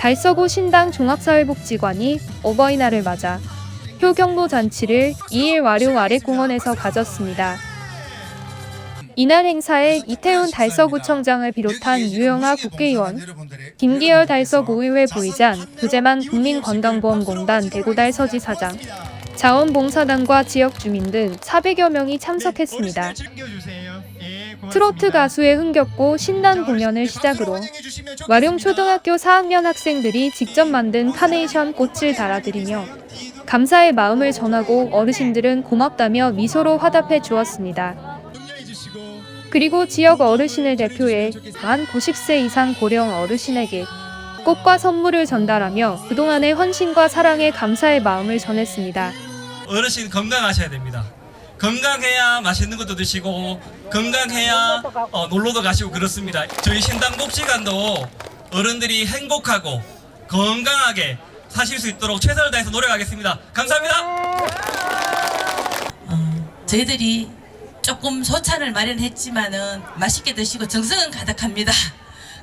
달서구 신당 종합사회복지관이 어버이날을 맞아 효경로 잔치를 2일 와룡 아랫공원에서 가졌습니다. 이날 행사에 이태훈 달서구청장을 비롯한 유영아 국회의원, 김기열 달서구의회 부의장, 구재만 국민건강보험공단 대구달 서지사장, 자원봉사단과 지역 주민 등 400여 명이 참석했습니다. 트로트 가수에 흥겹고 신난 공연을 시작으로 와룡 초등학교 4학년 학생들이 직접 만든 카네이션 꽃을 달아드리며 감사의 마음을 전하고 어르신들은 고맙다며 미소로 화답해 주었습니다. 그리고 지역 어르신을 대표해 만 90세 이상 고령 어르신에게 꽃과 선물을 전달하며 그동안의 헌신과 사랑에 감사의 마음을 전했습니다. 어르신 건강하셔야 됩니다. 건강해야 맛있는 것도 드시고 건강해야 어, 놀러도 가시고 그렇습니다. 저희 신당 복지관도 어른들이 행복하고 건강하게 사실 수 있도록 최선을 다해서 노력하겠습니다. 감사합니다. 어, 저희들이 조금 소찬을 마련했지만은 맛있게 드시고 정성은 가득합니다.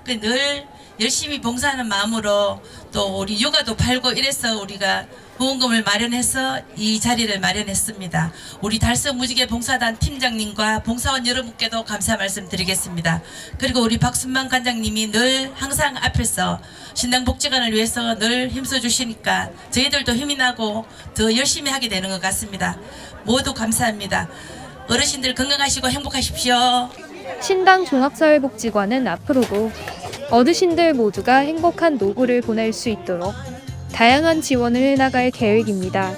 그늘 열심히 봉사하는 마음으로 또 우리 요가도 팔고 이래서 우리가 후원금을 마련해서 이 자리를 마련했습니다. 우리 달성 무지개 봉사단 팀장님과 봉사원 여러분께도 감사 말씀드리겠습니다. 그리고 우리 박순만 관장님이 늘 항상 앞에서 신당복지관을 위해서 늘 힘써 주시니까 저희들도 힘이 나고 더 열심히 하게 되는 것 같습니다. 모두 감사합니다. 어르신들 건강하시고 행복하십시오. 신당 종합사회복지관은 앞으로도 어르신들 모두가 행복한 노후를 보낼 수 있도록 다양한 지원을 해나갈 계획입니다.